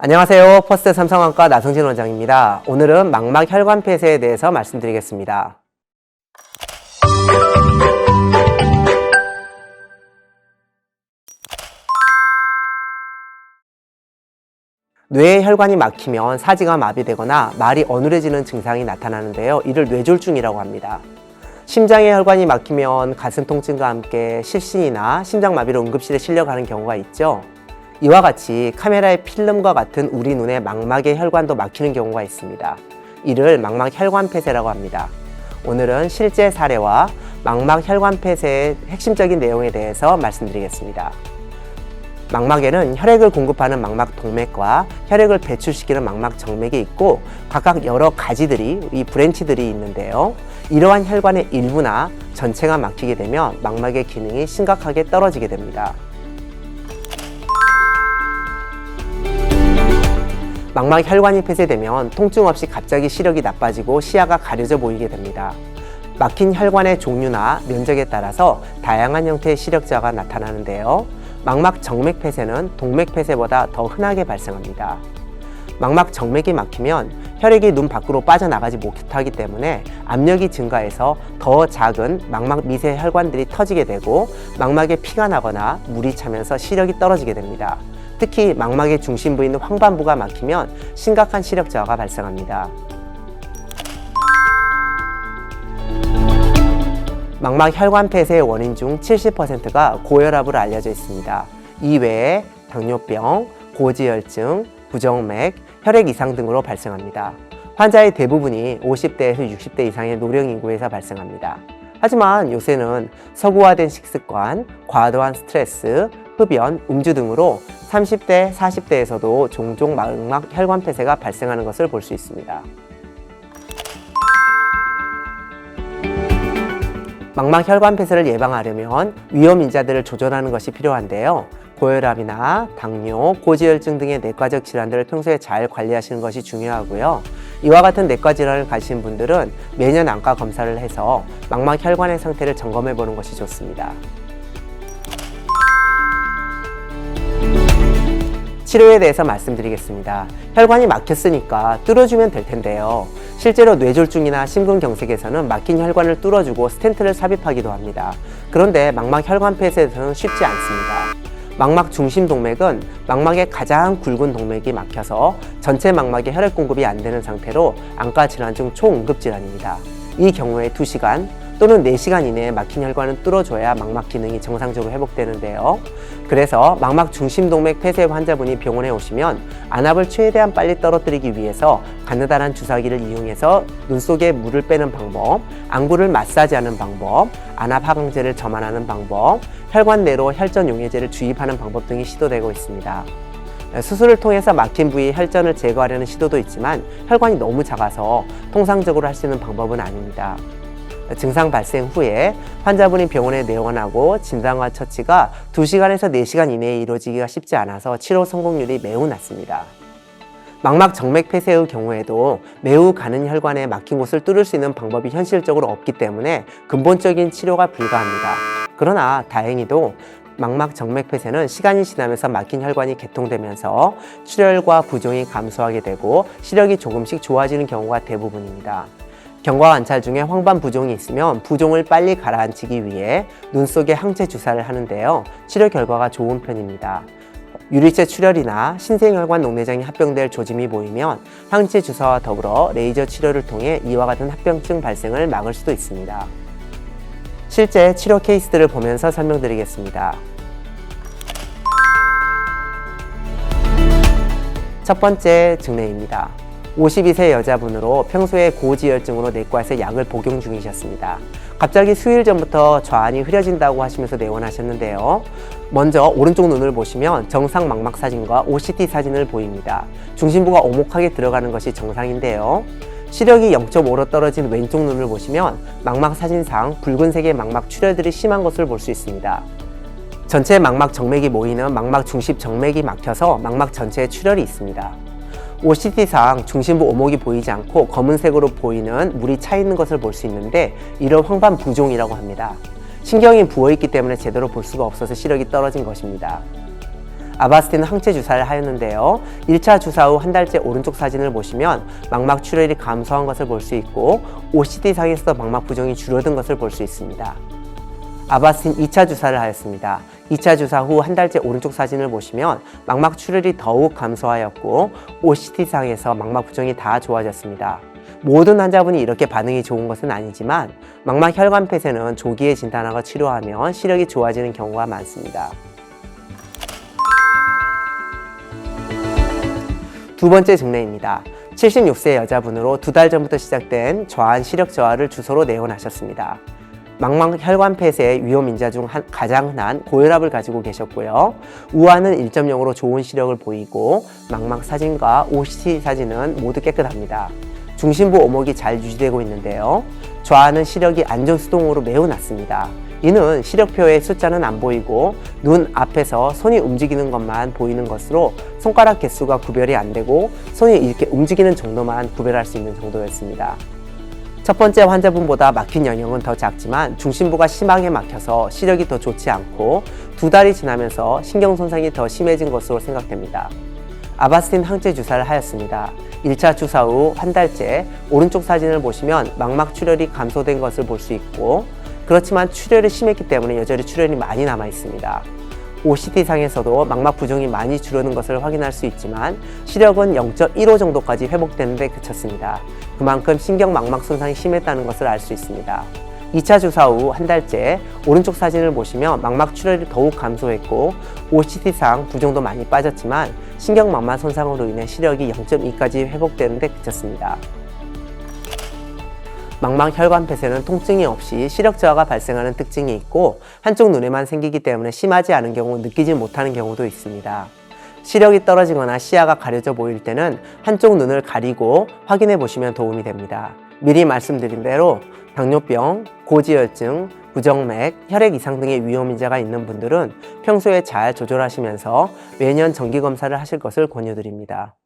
안녕하세요. 퍼스트 삼성안과 나성진 원장입니다. 오늘은 망막 혈관 폐쇄에 대해서 말씀드리겠습니다. 뇌의 혈관이 막히면 사지가 마비되거나 말이 어눌해지는 증상이 나타나는데요. 이를 뇌졸중이라고 합니다. 심장의 혈관이 막히면 가슴 통증과 함께 실신이나 심장마비로 응급실에 실려가는 경우가 있죠. 이와 같이 카메라의 필름과 같은 우리 눈의 망막의 혈관도 막히는 경우가 있습니다. 이를 망막 혈관 폐쇄라고 합니다. 오늘은 실제 사례와 망막 혈관 폐쇄의 핵심적인 내용에 대해서 말씀드리겠습니다. 망막에는 혈액을 공급하는 망막 동맥과 혈액을 배출시키는 망막 정맥이 있고 각각 여러 가지들이 이 브랜치들이 있는데요. 이러한 혈관의 일부나 전체가 막히게 되면 망막의 기능이 심각하게 떨어지게 됩니다. 망막 혈관이 폐쇄되면 통증 없이 갑자기 시력이 나빠지고 시야가 가려져 보이게 됩니다. 막힌 혈관의 종류나 면적에 따라서 다양한 형태의 시력 저하가 나타나는데요. 망막 정맥 폐쇄는 동맥 폐쇄보다 더 흔하게 발생합니다. 망막 정맥이 막히면 혈액이 눈 밖으로 빠져나가지 못하기 때문에 압력이 증가해서 더 작은 망막 미세 혈관들이 터지게 되고 망막에 피가 나거나 물이 차면서 시력이 떨어지게 됩니다. 특히 망막의 중심부인 황반부가 막히면 심각한 시력 저하가 발생합니다. 망막 혈관 폐쇄의 원인 중 70%가 고혈압으로 알려져 있습니다. 이외에 당뇨병, 고지혈증, 부정맥, 혈액 이상 등으로 발생합니다. 환자의 대부분이 50대에서 60대 이상의 노령 인구에서 발생합니다. 하지만 요새는 서구화된 식습관, 과도한 스트레스, 흡연, 음주 등으로 30대, 40대에서도 종종 망막 혈관 폐쇄가 발생하는 것을 볼 수 있습니다. 망막 혈관 폐쇄를 예방하려면 위험 인자들을 조절하는 것이 필요한데요. 고혈압이나 당뇨, 고지혈증 등의 내과적 질환들을 평소에 잘 관리하시는 것이 중요하고요. 이와 같은 내과 질환을 가진 분들은 매년 안과 검사를 해서 망막 혈관의 상태를 점검해 보는 것이 좋습니다. 치료에 대해서 말씀드리겠습니다. 혈관이 막혔으니까 뚫어주면 될 텐데요. 실제로 뇌졸중이나 심근경색에서는 막힌 혈관을 뚫어주고 스텐트를 삽입하기도 합니다. 그런데 망막 혈관 폐쇄에서는 쉽지 않습니다. 망막 중심 동맥은 망막의 가장 굵은 동맥이 막혀서 전체 망막에 혈액 공급이 안 되는 상태로 안과 질환 중 초응급 질환입니다. 이 경우에 2시간 또는 4시간 이내에 막힌 혈관은 뚫어줘야 망막 기능이 정상적으로 회복되는데요. 그래서 망막 중심 동맥 폐쇄 환자분이 병원에 오시면 안압을 최대한 빨리 떨어뜨리기 위해서 가느다란 주사기를 이용해서 눈 속에 물을 빼는 방법, 안구를 마사지하는 방법, 안압 하강제를 점안하는 방법, 혈관 내로 혈전 용해제를 주입하는 방법 등이 시도되고 있습니다. 수술을 통해서 막힌 부위 혈전을 제거하려는 시도도 있지만 혈관이 너무 작아서 통상적으로 할 수 있는 방법은 아닙니다. 증상 발생 후에 환자분이 병원에 내원하고 진단과 처치가 2시간에서 4시간 이내에 이루어지기가 쉽지 않아서 치료 성공률이 매우 낮습니다. 망막 정맥 폐쇄의 경우에도 매우 가는 혈관에 막힌 곳을 뚫을 수 있는 방법이 현실적으로 없기 때문에 근본적인 치료가 불가합니다. 그러나 다행히도 망막 정맥 폐쇄는 시간이 지나면서 막힌 혈관이 개통되면서 출혈과 부종이 감소하게 되고 시력이 조금씩 좋아지는 경우가 대부분입니다. 경과 관찰 중에 황반 부종이 있으면 부종을 빨리 가라앉히기 위해 눈 속에 항체 주사를 하는데요. 치료 결과가 좋은 편입니다. 유리체 출혈이나 신생혈관 녹내장이 합병될 조짐이 보이면 항체 주사와 더불어 레이저 치료를 통해 이와 같은 합병증 발생을 막을 수도 있습니다. 실제 치료 케이스들을 보면서 설명드리겠습니다. 첫 번째 증례입니다. 52세 여자분으로 평소에 고지혈증으로 내과에서 약을 복용 중이셨습니다. 갑자기 수일 전부터 좌안이 흐려진다고 하시면서 내원하셨는데요. 먼저 오른쪽 눈을 보시면 정상 망막 사진과 OCT 사진을 보입니다. 중심부가 오목하게 들어가는 것이 정상인데요. 시력이 0.5로 떨어진 왼쪽 눈을 보시면 망막 사진상 붉은색의 망막 출혈들이 심한 것을 볼 수 있습니다. 전체 망막 정맥이 모이는 망막 중심 정맥이 막혀서 망막 전체에 출혈이 있습니다. OCT상 중심부 오목이 보이지 않고 검은색으로 보이는 물이 차 있는 것을 볼 수 있는데 이를 황반 부종이라고 합니다. 신경이 부어 있기 때문에 제대로 볼 수가 없어서 시력이 떨어진 것입니다. 아바스틴 항체 주사를 하였는데요. 1차 주사 후 한 달째 오른쪽 사진을 보시면 망막 출혈이 감소한 것을 볼 수 있고 OCT 상에서 망막 부종이 줄어든 것을 볼 수 있습니다. 아바스틴 2차 주사를 하였습니다. 2차 주사 후 한 달째 오른쪽 사진을 보시면 망막 출혈이 더욱 감소하였고 OCT상에서 망막 부종이 다 좋아졌습니다. 모든 환자분이 이렇게 반응이 좋은 것은 아니지만 망막 혈관 폐쇄는 조기에 진단하고 치료하면 시력이 좋아지는 경우가 많습니다. 두 번째 증례입니다. 76세 여자분으로 두 달 전부터 시작된 저한 시력 저하를 주소로 내원하셨습니다. 망막 혈관 폐쇄의 위험 인자 중 한- 가장 흔한 고혈압을 가지고 계셨고요. 우아는 1.0으로 좋은 시력을 보이고 망막 사진과 OCT 사진은 모두 깨끗합니다. 중심부 오목이 잘 유지되고 있는데요. 좌하는 시력이 안전 수동으로 매우 낮습니다. 이는 시력표의 숫자는 안 보이고 눈 앞에서 손이 움직이는 것만 보이는 것으로 손가락 개수가 구별이 안 되고 손이 이렇게 움직이는 정도만 구별할 수 있는 정도였습니다. 첫 번째 환자분보다 막힌 영역은 더 작지만 중심부가 심하게 막혀서 시력이 더 좋지 않고 두 달이 지나면서 신경 손상이 더 심해진 것으로 생각됩니다. 아바스틴 항체 주사를 하였습니다. 1차 주사 후 한 달째 오른쪽 사진을 보시면 망막 출혈이 감소된 것을 볼 수 있고 그렇지만 출혈이 심했기 때문에 여전히 출혈이 많이 남아 있습니다. OCT 상에서도 망막 부종이 많이 줄어든 것을 확인할 수 있지만 시력은 0.15 정도까지 회복되는 데 그쳤습니다. 그만큼 신경 망막 손상이 심했다는 것을 알 수 있습니다. 2차 주사 후 한 달째 오른쪽 사진을 보시면 망막 출혈이 더욱 감소했고 OCT상 부종도 많이 빠졌지만 신경 망막 손상으로 인해 시력이 0.2까지 회복되는 데 그쳤습니다. 망막 혈관 폐쇄는 통증이 없이 시력 저하가 발생하는 특징이 있고 한쪽 눈에만 생기기 때문에 심하지 않은 경우 느끼지 못하는 경우도 있습니다. 시력이 떨어지거나 시야가 가려져 보일 때는 한쪽 눈을 가리고 확인해 보시면 도움이 됩니다. 미리 말씀드린 대로 당뇨병, 고지혈증, 부정맥, 혈액 이상 등의 위험 인자가 있는 분들은 평소에 잘 조절하시면서 매년 정기 검사를 하실 것을 권유드립니다.